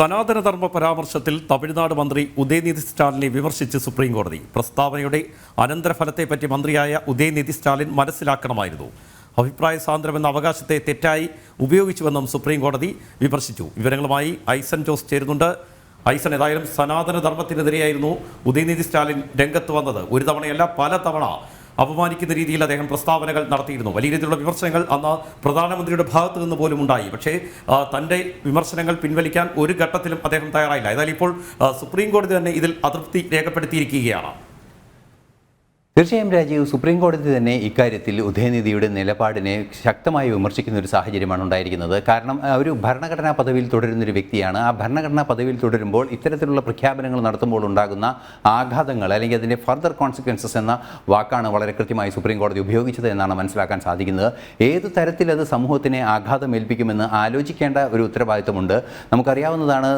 സനാതനധർമ്മ പരാമർശത്തിൽ തമിഴ്നാട് മന്ത്രി ഉദയനിധി സ്റ്റാലിനെ വിമർശിച്ച് സുപ്രീം കോടതി പ്രസ്താവനയുടെ അനന്തരഫലത്തെപ്പറ്റി മന്ത്രിയായ ഉദയനിധി സ്റ്റാലിൻ മനസ്സിലാക്കണമായിരുന്നു. അഭിപ്രായ സ്വാതന്ത്ര്യമെന്ന അവകാശത്തെ തെറ്റായി ഉപയോഗിച്ചുവെന്നും സുപ്രീം കോടതി വിമർശിച്ചു. വിവരങ്ങളുമായി ഐസൻ ജോസ് ചേരുന്നുണ്ട്. ഐസൻ ഏതായാലും സനാതനധർമ്മത്തിനെതിരെയായിരുന്നു ഉദയനിധി സ്റ്റാലിൻ രംഗത്ത് വന്നത്. ഒരു തവണയല്ല പല തവണ അപമാനിക്കുന്ന രീതിയിൽ അദ്ദേഹം പ്രസ്താവനകൾ നടത്തിയിരുന്നു. വലിയ രീതിയിലുള്ള വിമർശനങ്ങൾ അന്ന് പ്രധാനമന്ത്രിയുടെ ഭാഗത്ത് നിന്ന് പോലും ഉണ്ടായി. പക്ഷേ തന്റെ വിമർശനങ്ങൾ പിൻവലിക്കാൻ ഒരു ഘട്ടത്തിലും അദ്ദേഹം തയ്യാറായില്ല. ഏതായാലും ഇപ്പോൾ സുപ്രീം കോടതി തന്നെ ഇതിൽ അതൃപ്തി രേഖപ്പെടുത്തിയിരിക്കുകയാണ്. തീർച്ചയായും രാജീവ് സുപ്രീം കോടതി തന്നെ ഇക്കാര്യത്തിൽ ഉദയനിധിയുടെ നിലപാടിനെ ശക്തമായി വിമർശിക്കുന്ന ഒരു സാഹചര്യമാണ് ഉണ്ടായിരിക്കുന്നത്. കാരണം ഒരു ഭരണഘടനാ പദവിയിൽ തുടരുന്ന ഒരു വ്യക്തിയാണ്. ആ ഭരണഘടനാ പദവിയിൽ തുടരുമ്പോൾ ഇത്തരത്തിലുള്ള പ്രഖ്യാപനങ്ങൾ നടത്തുമ്പോൾ ഉണ്ടാകുന്ന ആഘാതങ്ങൾ അല്ലെങ്കിൽ അതിന്റെ ഫർദർ കോൺസിക്വൻസസ് എന്ന വാക്കാണ് വളരെ കൃത്യമായി സുപ്രീം കോടതി ഉപയോഗിച്ചത് എന്നാണ് മനസ്സിലാക്കാൻ സാധിക്കുന്നത്. ഏത് തരത്തിൽ അത് സമൂഹത്തിനെ ആഘാതം ഏൽപ്പിക്കുമെന്ന് ആലോചിക്കേണ്ട ഒരു ഉത്തരവാദിത്വമുണ്ട്. നമുക്കറിയാവുന്നതാണ്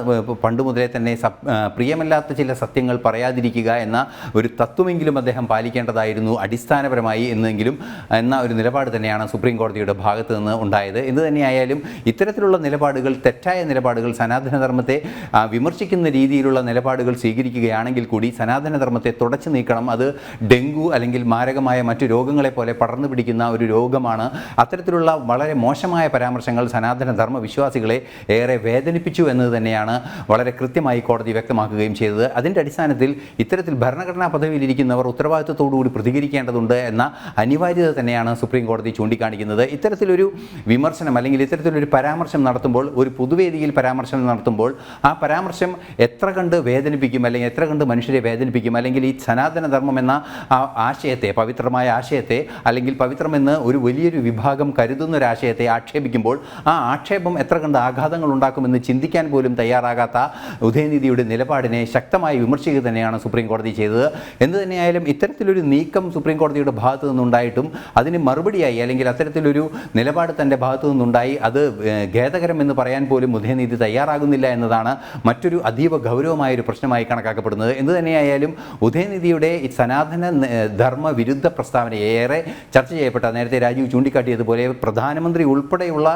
പണ്ട് മുതലേ തന്നെ പ്രിയമല്ലാത്ത ചില സത്യങ്ങൾ പറയാതിരിക്കുക എന്ന ഒരു തത്വമെങ്കിലും അദ്ദേഹം പാലിക്കേണ്ടതായിരുന്നു അടിസ്ഥാനപരമായി എന്നെങ്കിലും എന്ന ഒരു നിലപാട് തന്നെയാണ് സുപ്രീം കോടതിയുടെ ഭാഗത്ത് നിന്ന് ഉണ്ടായത്. എന്ത് തന്നെയായാലും ഇത്തരത്തിലുള്ള നിലപാടുകൾ തെറ്റായ നിലപാടുകൾ സനാതനധർമ്മത്തെ വിമർശിക്കുന്ന രീതിയിലുള്ള നിലപാടുകൾ സ്വീകരിക്കുകയാണെങ്കിൽ കൂടി സനാതനധർമ്മത്തെ തുടച്ചു നീക്കണം. അത് ഡെങ്കു അല്ലെങ്കിൽ മാരകമായ മറ്റു രോഗങ്ങളെ പോലെ പടർന്നു പിടിക്കുന്ന ഒരു രോഗമാണ്. അത്തരത്തിലുള്ള വളരെ മോശമായ പരാമർശങ്ങൾ സനാതനധർമ്മ വിശ്വാസികളെ ഏറെ വേദനിപ്പിച്ചു എന്നത് തന്നെയാണ് വളരെ കൃത്യമായി കോടതി വ്യക്തമാക്കുകയും ചെയ്തത്. അതിന്റെ അടിസ്ഥാനത്തിൽ ഇത്തരത്തിൽ ഭരണഘടനാ പദവിയിലിരിക്കുന്നവർ ഉത്തരവാദിത്വത്തോടുകൂടി പ്രതികരിക്കേണ്ടതുണ്ട് എന്ന അനിവാര്യത തന്നെയാണ് സുപ്രീം കോടതി ചൂണ്ടിക്കാണിക്കുന്നത്. ഇത്തരത്തിലൊരു വിമർശനം അല്ലെങ്കിൽ ഇത്തരത്തിലൊരു പരാമർശം നടത്തുമ്പോൾ ഒരു പൊതുവേദിയിൽ പരാമർശം നടത്തുമ്പോൾ ആ പരാമർശം എത്ര കണ്ട് വേദനിപ്പിക്കും അല്ലെങ്കിൽ എത്ര കണ്ട് മനുഷ്യരെ വേദനിപ്പിക്കും അല്ലെങ്കിൽ ഈ സനാതനധർമ്മം എന്ന ആ ആശയത്തെ പവിത്രമായ ആശയത്തെ അല്ലെങ്കിൽ പവിത്രമെന്ന് ഒരു വലിയൊരു വിഭാഗം കരുതുന്ന ഒരു ആശയത്തെ ആക്ഷേപിക്കുമ്പോൾ ആ ആക്ഷേപം എത്ര കണ്ട് ആഘാതങ്ങൾ ഉണ്ടാക്കുമെന്ന് ചിന്തിക്കാൻ പോലും തയ്യാറാകാത്ത ഉദയനിധിയുടെ നിലപാടിനെ ശക്തമായി വിമർശിക്കുക തന്നെയാണ് സുപ്രീം കോടതി ചെയ്തത്. എന്ത് തന്നെയായാലും ഇത്തരത്തിലൊരു നീക്കം സുപ്രീം കോടതിയുടെ ഭാഗത്തു നിന്നുണ്ടായിട്ടും അതിന് മറുപടിയായി അല്ലെങ്കിൽ അത്തരത്തിലൊരു നിലപാട് തന്റെ ഭാഗത്തു നിന്നുണ്ടായി അത് ഖേദകരം എന്ന് പറയാൻ പോലും ഉദയനിധി തയ്യാറാകുന്നില്ല എന്നതാണ് മറ്റൊരു അതീവ ഗൗരവമായ ഒരു പ്രശ്നമായി കണക്കാക്കപ്പെടുന്നത്. എന്തുതന്നെയായാലും തന്നെയായാലും ഉദയനിധിയുടെ സനാതന ധർമ്മ വിരുദ്ധ പ്രസ്താവന ഏറെ ചർച്ച ചെയ്യപ്പെട്ട നേരത്തെ രാജീവ് ചൂണ്ടിക്കാട്ടിയതുപോലെ പ്രധാനമന്ത്രി ഉൾപ്പെടെയുള്ള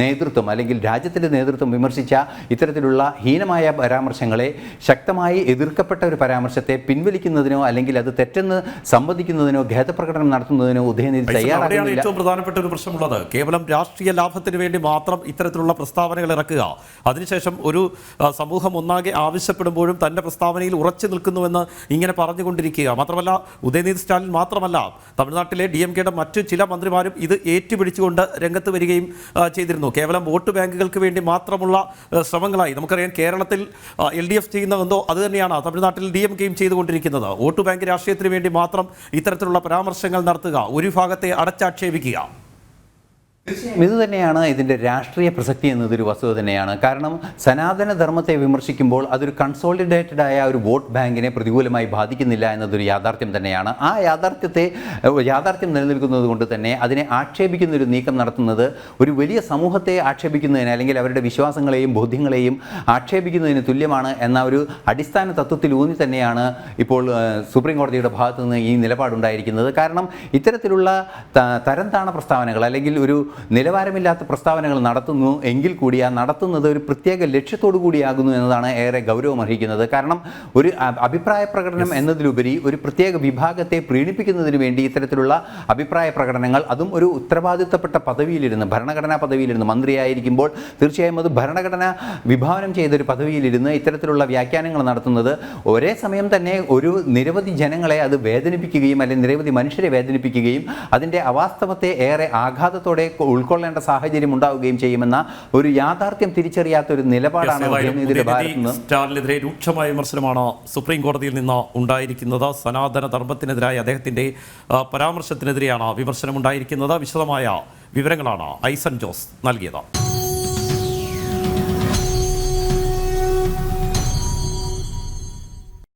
നേതൃത്വം അല്ലെങ്കിൽ രാജ്യത്തിന്റെ നേതൃത്വം വിമർശിച്ച ഇത്തരത്തിലുള്ള ഹീനമായ പരാമർശങ്ങളെ ശക്തമായി എതിർക്കപ്പെട്ട ഒരു പരാമർശത്തെ പിൻവലിക്കുന്നതിനോ അല്ലെങ്കിൽ അത് തെറ്റെന്ന് സമ്മതിക്കുന്നതിനോ ഖേദപ്രകടനം നടത്തുന്നതിനോ ഉദയനിധി തയ്യാറാണ് ഏറ്റവും പ്രധാനപ്പെട്ട ഒരു പ്രശ്നമുള്ളത്. കേവലം രാഷ്ട്രീയ ലാഭത്തിന് വേണ്ടി മാത്രം ഇത്തരത്തിലുള്ള പ്രസ്താവനകൾ ഇറക്കുക. അതിനുശേഷം ഒരു സമൂഹം ഒന്നാകെ ആവശ്യപ്പെടുമ്പോഴും തന്റെ പ്രസ്താവനയിൽ ഉറച്ചു നിൽക്കുന്നുവെന്ന് ഇങ്ങനെ പറഞ്ഞുകൊണ്ടിരിക്കുക. മാത്രമല്ല ഉദയനിധി സ്റ്റാലിൻ മാത്രമല്ല തമിഴ്നാട്ടിലെ ഡി എം കെയുടെ മറ്റു ചില മന്ത്രിമാരും ഇത് ഏറ്റുപിടിച്ചുകൊണ്ട് രംഗത്ത് വരികയും ചെയ്തിരുന്നു. കേവലം വോട്ട് ബാങ്കുകൾക്ക് വേണ്ടി മാത്രമുള്ള ശ്രമങ്ങളായി. നമുക്കറിയാം കേരളത്തിൽ എൽ ഡി എഫ് ചെയ്യുന്നതെന്തോ അത് തന്നെയാണ് തമിഴ്നാട്ടിൽ ഡി എം കെയും ചെയ്തുകൊണ്ടിരിക്കുന്നത്. വോട്ട് ബാങ്ക് രാഷ്ട്രീയത്തിന് വേണ്ടി മാത്രം ഇത്തരത്തിലുള്ള പരാമർശങ്ങൾ നടത്തുക. ഒരു ഭാഗത്തെ അടച്ചാക്ഷേപിക്കുക. ഇത് തന്നെയാണ് ഇതിന്റെ രാഷ്ട്രീയ പ്രസക്തി എന്നതൊരു വസ്തുത തന്നെയാണ്. കാരണം സനാതന ധർമ്മത്തെ വിമർശിക്കുമ്പോൾ അതൊരു കൺസോളിഡേറ്റഡ് ആയ ഒരു വോട്ട് ബാങ്കിനെ പ്രതികൂലമായി ബാധിക്കുന്നില്ല എന്നതൊരു യാഥാർത്ഥ്യം തന്നെയാണ്. ആ യാഥാർത്ഥ്യത്തെ യാഥാർത്ഥ്യം നിലനിൽക്കുന്നത് കൊണ്ട് തന്നെ അതിനെ ആക്ഷേപിക്കുന്ന ഒരു നീക്കം നടത്തുന്നത് ഒരു വലിയ സമൂഹത്തെ ആക്ഷേപിക്കുന്നതിന് അല്ലെങ്കിൽ അവരുടെ വിശ്വാസങ്ങളെയും ബോധ്യങ്ങളെയും ആക്ഷേപിക്കുന്നതിന് തുല്യമാണ് എന്ന ഒരു അടിസ്ഥാന തത്വത്തിൽ ഊന്നി തന്നെയാണ് ഇപ്പോൾ സുപ്രീം കോടതിയുടെ ഭാഗത്തു നിന്ന് ഈ നിലപാടുണ്ടായിരിക്കുന്നത്. കാരണം ഇത്തരത്തിലുള്ള തരംതാണ പ്രസ്താവനകൾ അല്ലെങ്കിൽ ഒരു നിലവാരമില്ലാത്ത പ്രസ്താവനകൾ നടത്തുന്നു എങ്കിൽ കൂടി ആ നടത്തുന്നത് ഒരു പ്രത്യേക ലക്ഷ്യത്തോടു കൂടിയാകുന്നു എന്നതാണ് ഏറെ ഗൗരവം അർഹിക്കുന്നത്. കാരണം ഒരു അഭിപ്രായ പ്രകടനം എന്നതിലുപരി ഒരു പ്രത്യേക വിഭാഗത്തെ പ്രീണിപ്പിക്കുന്നതിന് വേണ്ടി ഇത്തരത്തിലുള്ള അഭിപ്രായ പ്രകടനങ്ങൾ അതും ഒരു ഉത്തരവാദിത്തപ്പെട്ട പദവിയിലിരുന്ന് ഭരണഘടനാ പദവിയിലിരുന്ന് മന്ത്രിയായിരിക്കുമ്പോൾ തീർച്ചയായും അത് ഭരണഘടന വിഭാവനം ചെയ്തൊരു പദവിയിലിരുന്ന് ഇത്തരത്തിലുള്ള വ്യാഖ്യാനങ്ങൾ നടത്തുന്നത് ഒരേ സമയം തന്നെ ഒരു നിരവധി ജനങ്ങളെ അത് വേദനിപ്പിക്കുകയും അല്ലെങ്കിൽ നിരവധി മനുഷ്യരെ വേദനിപ്പിക്കുകയും അതിന്റെ അവാസ്തവത്തെ ഏറെ ആഘാതത്തോടെ ഉൾക്കൊള്ളേണ്ട സാഹചര്യം ഉണ്ടാവുകയും ചെയ്യുമെന്ന ഒരു യാഥാർത്ഥ്യം തിരിച്ചറിയാത്ത ഒരു നിലപാടാണ് സ്റ്റാലിനെതിരെ രൂക്ഷമായ വിമർശനമാണ് സുപ്രീം കോടതിയിൽ നിന്ന് ഉണ്ടായിരിക്കുന്നത്. സനാതന ധർമ്മത്തിനെതിരായ അദ്ദേഹത്തിന്റെ പരാമർശത്തിനെതിരെയാണ് വിമർശനം ഉണ്ടായിരിക്കുന്നത് വിശദമായ വിവരങ്ങളാണ് ഐസൺ ജോസ് നൽകിയത്.